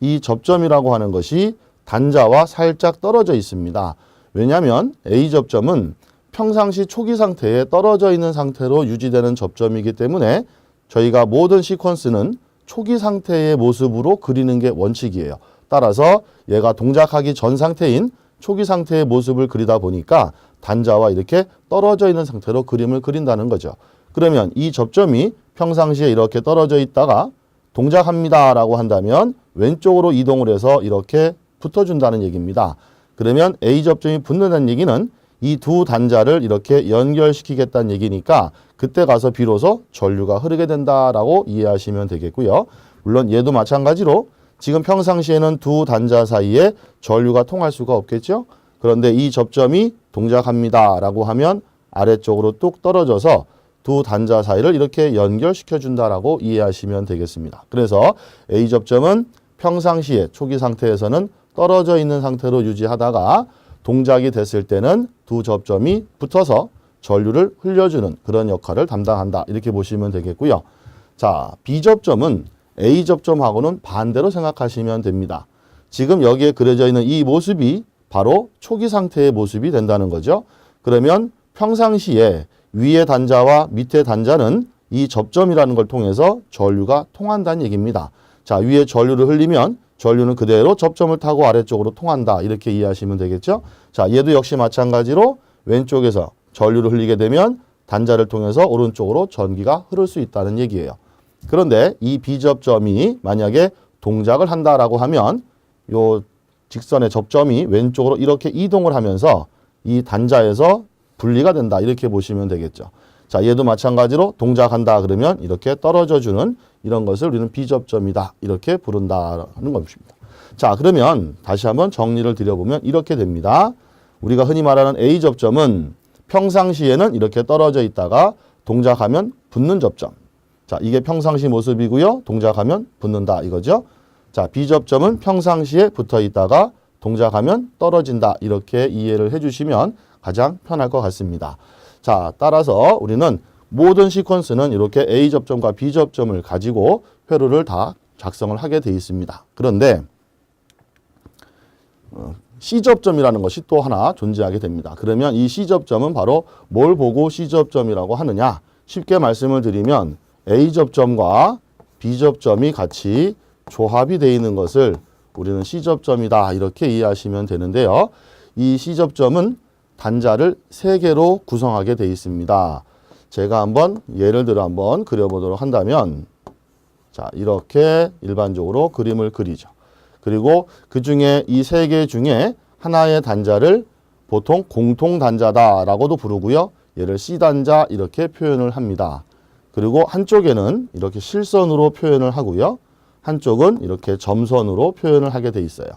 이 접점이라고 하는 것이 단자와 살짝 떨어져 있습니다. 왜냐하면 A 접점은 평상시 초기 상태에 떨어져 있는 상태로 유지되는 접점이기 때문에 저희가 모든 시퀀스는 초기 상태의 모습으로 그리는 게 원칙이에요. 따라서 얘가 동작하기 전 상태인 초기 상태의 모습을 그리다 보니까 단자와 이렇게 떨어져 있는 상태로 그림을 그린다는 거죠. 그러면 이 접점이 평상시에 이렇게 떨어져 있다가 동작합니다 라고 한다면 왼쪽으로 이동을 해서 이렇게 붙어준다는 얘기입니다. 그러면 A 접점이 붙는다는 얘기는 이 두 단자를 이렇게 연결시키겠다는 얘기니까 그때 가서 비로소 전류가 흐르게 된다라고 이해하시면 되겠고요. 물론 얘도 마찬가지로 지금 평상시에는 두 단자 사이에 전류가 통할 수가 없겠죠. 그런데 이 접점이 동작합니다 라고 하면 아래쪽으로 뚝 떨어져서 두 단자 사이를 이렇게 연결시켜 준다라고 이해하시면 되겠습니다. 그래서 A 접점은 평상시에 초기 상태에서는 떨어져 있는 상태로 유지하다가 동작이 됐을 때는 두 접점이 붙어서 전류를 흘려주는 그런 역할을 담당한다. 이렇게 보시면 되겠고요. 자, B 접점은 A 접점하고는 반대로 생각하시면 됩니다. 지금 여기에 그려져 있는 이 모습이 바로 초기 상태의 모습이 된다는 거죠. 그러면 평상시에 위의 단자와 밑의 단자는 이 접점이라는 걸 통해서 전류가 통한다는 얘기입니다. 자, 위에 전류를 흘리면 전류는 그대로 접점을 타고 아래쪽으로 통한다. 이렇게 이해하시면 되겠죠? 자, 얘도 역시 마찬가지로 왼쪽에서 전류를 흘리게 되면 단자를 통해서 오른쪽으로 전기가 흐를 수 있다는 얘기예요. 그런데 이 비접점이 만약에 동작을 한다라고 하면 요 직선의 접점이 왼쪽으로 이렇게 이동을 하면서 이 단자에서 분리가 된다. 이렇게 보시면 되겠죠. 자, 얘도 마찬가지로 동작한다 그러면 이렇게 떨어져 주는 이런 것을 우리는 비접점이다. 이렇게 부른다는 것입니다. 자, 그러면 다시 한번 정리를 드려보면 이렇게 됩니다. 우리가 흔히 말하는 A 접점은 평상시에는 이렇게 떨어져 있다가 동작하면 붙는 접점. 자, 이게 평상시 모습이고요. 동작하면 붙는다 이거죠. 자, B 접점은 평상시에 붙어 있다가 동작하면 떨어진다. 이렇게 이해를 해 주시면 가장 편할 것 같습니다. 자, 따라서 우리는 모든 시퀀스는 이렇게 A 접점과 B 접점을 가지고 회로를 다 작성을 하게 돼 있습니다. 그런데 어, C 접점이라는 것이 또 하나 존재하게 됩니다. 그러면 이 C 접점은 바로 뭘 보고 C 접점이라고 하느냐? 쉽게 말씀을 드리면 A 접점과 B 접점이 같이 조합이 되어 있는 것을 우리는 C 접점이다 이렇게 이해하시면 되는데요. 이 C 접점은 단자를 세 개로 구성하게 되어 있습니다. 제가 한번 예를 들어 한번 그려보도록 한다면 자 이렇게 일반적으로 그림을 그리죠. 그리고 그 중에 이 세 개 중에 하나의 단자를 보통 공통 단자다라고도 부르고요. 얘를 C 단자 이렇게 표현을 합니다. 그리고 한쪽에는 이렇게 실선으로 표현을 하고요. 한쪽은 이렇게 점선으로 표현을 하게 돼 있어요.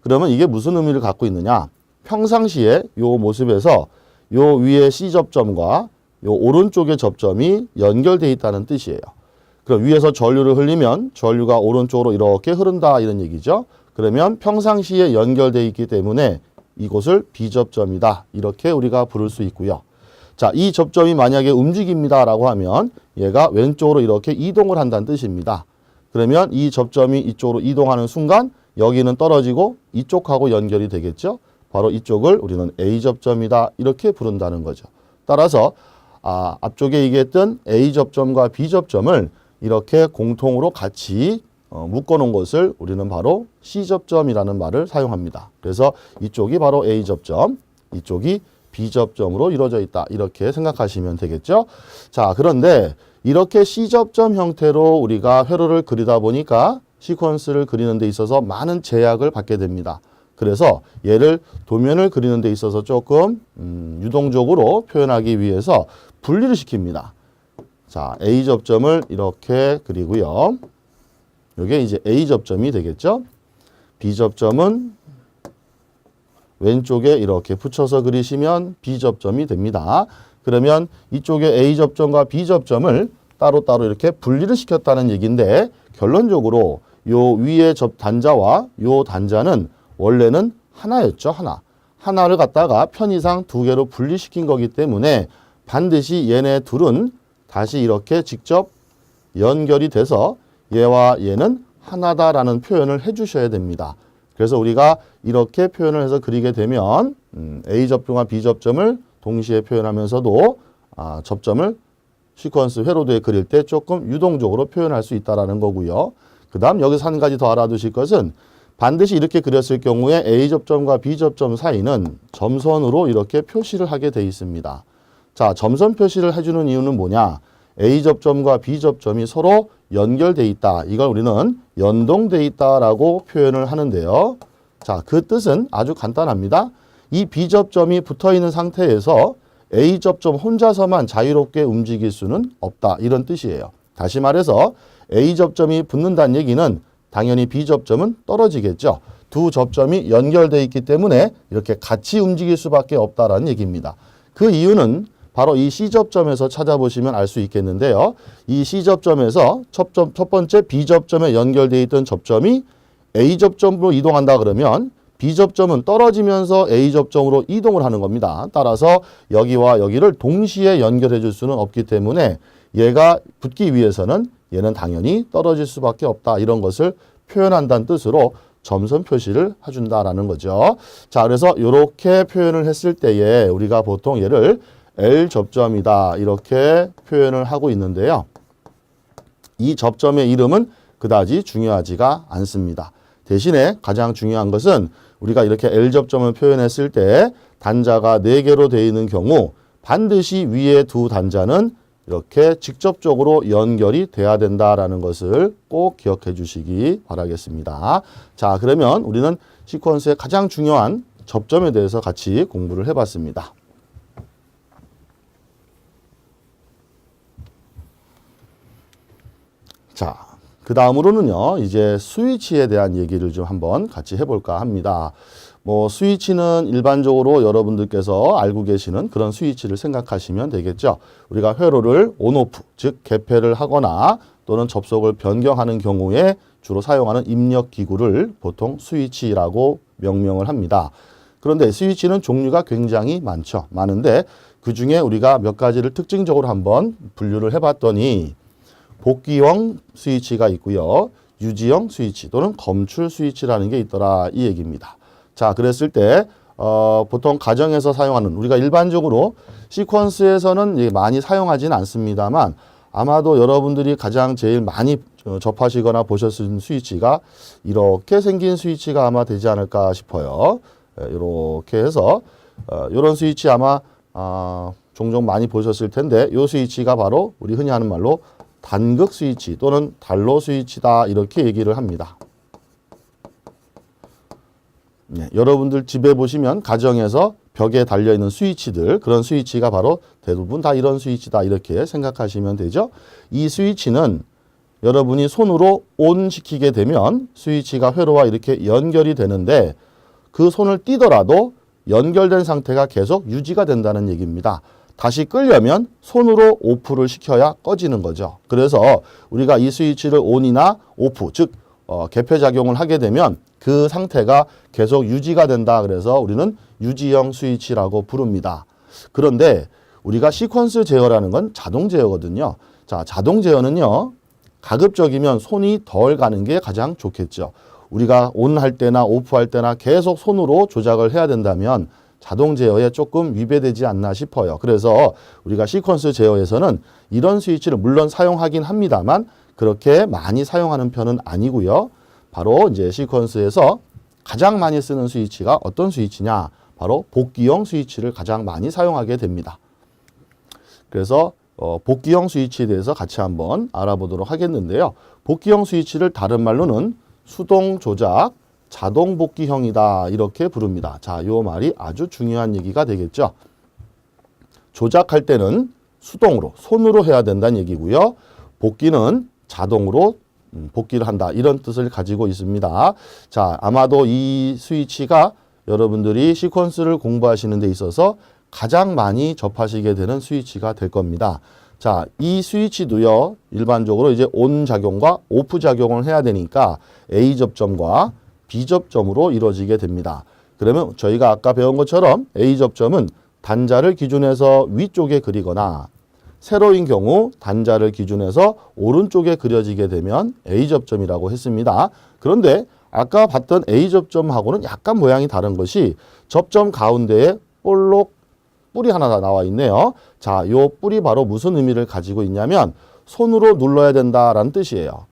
그러면 이게 무슨 의미를 갖고 있느냐? 평상시에 요 모습에서 요 위에 C 접점과 요 오른쪽의 접점이 연결돼 있다는 뜻이에요. 그럼 위에서 전류를 흘리면 전류가 오른쪽으로 이렇게 흐른다 이런 얘기죠. 그러면 평상시에 연결돼 있기 때문에 이곳을 비접점이다. 이렇게 우리가 부를 수 있고요. 자, 이 접점이 만약에 움직입니다 라고 하면 얘가 왼쪽으로 이렇게 이동을 한다는 뜻입니다. 그러면 이 접점이 이쪽으로 이동하는 순간 여기는 떨어지고 이쪽하고 연결이 되겠죠. 바로 이쪽을 우리는 A 접점이다. 이렇게 부른다는 거죠. 따라서 아, 앞쪽에 얘기했던 A 접점과 B 접점을 이렇게 공통으로 같이 어, 묶어놓은 것을 우리는 바로 C 접점이라는 말을 사용합니다. 그래서 이쪽이 바로 A 접점, 이쪽이 B 접점으로 이루어져 있다. 이렇게 생각하시면 되겠죠. 자, 그런데 이렇게 C 접점 형태로 우리가 회로를 그리다 보니까 시퀀스를 그리는 데 있어서 많은 제약을 받게 됩니다. 그래서 얘를 도면을 그리는 데 있어서 조금 음, 유동적으로 표현하기 위해서 분리를 시킵니다. 자, A 접점을 이렇게 그리고요. 이게 이제 A 접점이 되겠죠. B 접점은 왼쪽에 이렇게 붙여서 그리시면 B 접점이 됩니다. 그러면 이쪽에 A 접점과 B 접점을 따로따로 이렇게 분리를 시켰다는 얘기인데 결론적으로 요 위에 접 단자와 요 단자는 원래는 하나였죠, 하나. 하나를 갖다가 편의상 두 개로 분리시킨 거기 때문에 반드시 얘네 둘은 다시 이렇게 직접 연결이 돼서 얘와 얘는 하나다라는 표현을 해주셔야 됩니다. 그래서 우리가 이렇게 표현을 해서 그리게 되면 음, A 접점과 B 접점을 동시에 표현하면서도 아, 접점을 시퀀스 회로도에 그릴 때 조금 유동적으로 표현할 수 있다라는 거고요. 그 다음 여기서 한 가지 더 알아두실 것은 반드시 이렇게 그렸을 경우에 A 접점과 B 접점 사이는 점선으로 이렇게 표시를 하게 돼 있습니다. 자, 점선 표시를 해주는 이유는 뭐냐? A 접점과 B 접점이 서로 연결돼 있다. 이걸 우리는 연동돼 있다라고 표현을 하는데요. 자, 그 뜻은 아주 간단합니다. 이 B 접점이 붙어 있는 상태에서 A 접점 혼자서만 자유롭게 움직일 수는 없다. 이런 뜻이에요. 다시 말해서 A 접점이 붙는다는 얘기는 당연히 B 접점은 떨어지겠죠. 두 접점이 연결돼 있기 때문에 이렇게 같이 움직일 수밖에 없다라는 얘기입니다. 그 이유는 바로 이 C접점에서 찾아보시면 알 수 있겠는데요. 이 C접점에서 첫, 점, 첫 번째 B접점에 연결되어 있던 접점이 A접점으로 이동한다 그러면 B접점은 떨어지면서 A접점으로 이동을 하는 겁니다. 따라서 여기와 여기를 동시에 연결해 줄 수는 없기 때문에 얘가 붙기 위해서는 얘는 당연히 떨어질 수밖에 없다. 이런 것을 표현한다는 뜻으로 점선 표시를 해준다라는 거죠. 자, 그래서 이렇게 표현을 했을 때에 우리가 보통 얘를 L 접점이다. 이렇게 표현을 하고 있는데요. 이 접점의 이름은 그다지 중요하지가 않습니다. 대신에 가장 중요한 것은 우리가 이렇게 L 접점을 표현했을 때 단자가 네개로 되어 있는 경우 반드시 위에 두 단자는 이렇게 직접적으로 연결이 돼야 된다라는 것을 꼭 기억해 주시기 바라겠습니다. 자, 그러면 우리는 시퀀스의 가장 중요한 접점에 대해서 같이 공부를 해 봤습니다. 자, 그 다음으로는요, 이제 스위치에 대한 얘기를 좀 한번 같이 해볼까 합니다. 뭐, 스위치는 일반적으로 여러분들께서 알고 계시는 그런 스위치를 생각하시면 되겠죠. 우리가 회로를 온오프, 즉, 개폐를 하거나 또는 접속을 변경하는 경우에 주로 사용하는 입력 기구를 보통 스위치라고 명명을 합니다. 그런데 스위치는 종류가 굉장히 많죠. 많은데 그 중에 우리가 몇 가지를 특징적으로 한번 분류를 해봤더니 복귀형 스위치가 있고요. 유지형 스위치 또는 검출 스위치라는 게 있더라 이 얘기입니다. 자, 그랬을 때 어, 보통 가정에서 사용하는 우리가 일반적으로 시퀀스에서는 많이 사용하지는 않습니다만 아마도 여러분들이 가장 제일 많이 어, 접하시거나 보셨을 스위치가 이렇게 생긴 스위치가 아마 되지 않을까 싶어요. 이렇게 해서 어, 이런 스위치 아마 아, 종종 많이 보셨을 텐데 이 스위치가 바로 우리 흔히 하는 말로 단극 스위치 또는 단로 스위치다 이렇게 얘기를 합니다. 네, 여러분들 집에 보시면 가정에서 벽에 달려 있는 스위치들 그런 스위치가 바로 대부분 다 이런 스위치다 이렇게 생각하시면 되죠. 이 스위치는 여러분이 손으로 온 시키게 되면 스위치가 회로와 이렇게 연결이 되는데 그 손을 띄더라도 연결된 상태가 계속 유지가 된다는 얘기입니다. 다시 끌려면 손으로 오프를 시켜야 꺼지는 거죠. 그래서 우리가 이 스위치를 온이나 오프, 즉 어, 개폐 작용을 하게 되면 그 상태가 계속 유지가 된다. 그래서 우리는 유지형 스위치라고 부릅니다. 그런데 우리가 시퀀스 제어라는 건 자동 제어거든요. 자, 자동 제어는요. 가급적이면 손이 덜 가는 게 가장 좋겠죠. 우리가 온 할 때나 오프 할 때나 계속 손으로 조작을 해야 된다면 자동 제어에 조금 위배되지 않나 싶어요. 그래서 우리가 시퀀스 제어에서는 이런 스위치를 물론 사용하긴 합니다만 그렇게 많이 사용하는 편은 아니고요. 바로 이제 시퀀스에서 가장 많이 쓰는 스위치가 어떤 스위치냐? 바로 복귀형 스위치를 가장 많이 사용하게 됩니다. 그래서 어, 복귀형 스위치에 대해서 같이 한번 알아보도록 하겠는데요. 복귀형 스위치를 다른 말로는 수동 조작, 자동 복귀형이다 이렇게 부릅니다. 자, 요 말이 아주 중요한 얘기가 되겠죠. 조작할 때는 수동으로 손으로 해야 된다는 얘기고요. 복귀는 자동으로 음, 복귀를 한다 이런 뜻을 가지고 있습니다. 자, 아마도 이 스위치가 여러분들이 시퀀스를 공부하시는 데 있어서 가장 많이 접하시게 되는 스위치가 될 겁니다. 자, 이 스위치도요, 일반적으로 이제 온 작용과 오프 작용을 해야 되니까 A 접점과 B 접점으로 이루어지게 됩니다. 그러면 저희가 아까 배운 것처럼 A 접점은 단자를 기준해서 위쪽에 그리거나 세로인 경우 단자를 기준해서 오른쪽에 그려지게 되면 A 접점이라고 했습니다. 그런데 아까 봤던 A 접점하고는 약간 모양이 다른 것이 접점 가운데에 볼록 뿔이 하나 다 나와 있네요. 자, 요 뿔이 바로 무슨 의미를 가지고 있냐면 손으로 눌러야 된다라는 뜻이에요.